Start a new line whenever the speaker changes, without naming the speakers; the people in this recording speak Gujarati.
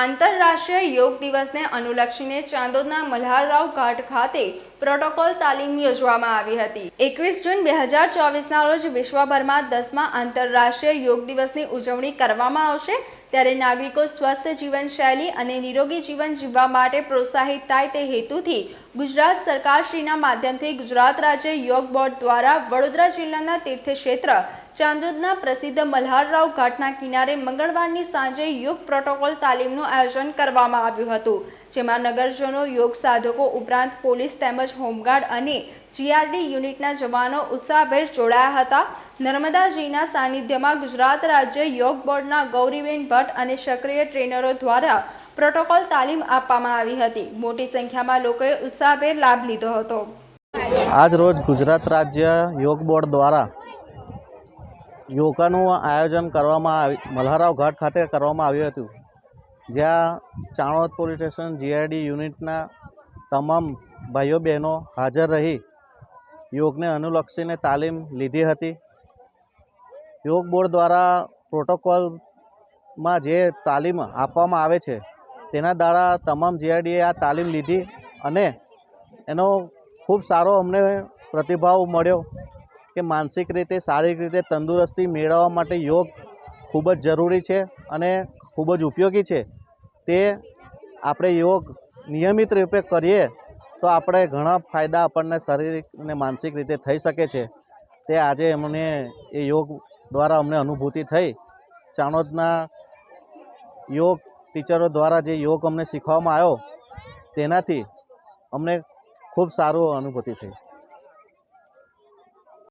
આંતરરાષ્ટ્રીય યોગ દિવસને અનુલક્ષીને ચાંદોદના મલ્હારરાવ ઘાટ ખાતે પ્રોટોકોલ તાલીમ યોજવામાં આવી હતી. એકવીસ જૂન બે હજાર ચોવીસના રોજ વિશ્વભરમાં દસમા આંતરરાષ્ટ્રીય યોગ દિવસની ઉજવણી કરવામાં આવશે. ત્યારે નાગરિકો સ્વસ્થ જીવનશૈલી અને નિરોગી જીવન જીવવા માટે પ્રોત્સાહિત થાય તે હેતુથી ગુજરાત સરકારશ્રીના માધ્યમથી ગુજરાત રાજ્ય યોગ બોર્ડ દ્વારા વડોદરા જિલ્લાના તીર્થક્ષેત્ર ચાંદોદના પ્રસિદ્ધ મલ્હારરાવ ઘાટના કિનારે મંગળવારની સાંજે યોગ પ્રોટોકોલ તાલીમનું આયોજન કરવામાં આવ્યું હતું, જેમાં નગરજનો, યોગ સાધકો ઉપરાંત પોલીસ તેમજ હોમગાર્ડ અને જીઆરડી યુનિટના જવાનો ઉત્સાહભેર જોડાયા હતા. નર્મદાજીના સાનિધ્યમાં ગુજરાત રાજ્ય યોગ બોર્ડના ગૌરીબેન ભટ્ટ અને સક્રિય ટ્રેનરો દ્વારા પ્રોટોકોલ તાલીમ આપવામાં આવી હતી. મોટી સંખ્યામાં લોકોએ ઉત્સાહભેર લાભ લીધો હતો.
આજ રોજ ગુજરાત રાજ્ય યોગ બોર્ડ દ્વારા યોગાનું આયોજન કરવામાં આવી, મલ્હારાવ ઘાટ ખાતે કરવામાં આવ્યું હતું. જ્યાં ચાણોદ પોલીસ સ્ટેશન જીઆઈડી યુનિટના તમામ ભાઈઓ બહેનો હાજર રહી યોગને અનુલક્ષીને તાલીમ લીધી હતી. યોગ બોર્ડ દ્વારા પ્રોટોકોલમાં જે તાલીમ આપવામાં આવે છે, તેના દ્વારા તમામ જીઆરડીએ આ તાલીમ લીધી અને એનો ખૂબ સારો અમને પ્રતિભાવ મળ્યો કે માનસિક રીતે, શારીરિક રીતે તંદુરસ્તી મેળવવા માટે યોગ ખૂબ જ જરૂરી છે અને ખૂબ જ ઉપયોગી છે. તે આપણે યોગ નિયમિત રૂપે કરીએ તો આપણે ઘણા ફાયદા આપણને શારીરિક અને માનસિક રીતે થઈ શકે છે. તે આજે એમને એ યોગ દ્વારા અમને અનુભૂતિ થઈ. ચાણોદના યોગ ટીચરો દ્વારા જે યોગ અમને શીખવવામાં આવ્યો, તેનાથી અમને ખૂબ સારું અનુભૂતિ થઈ.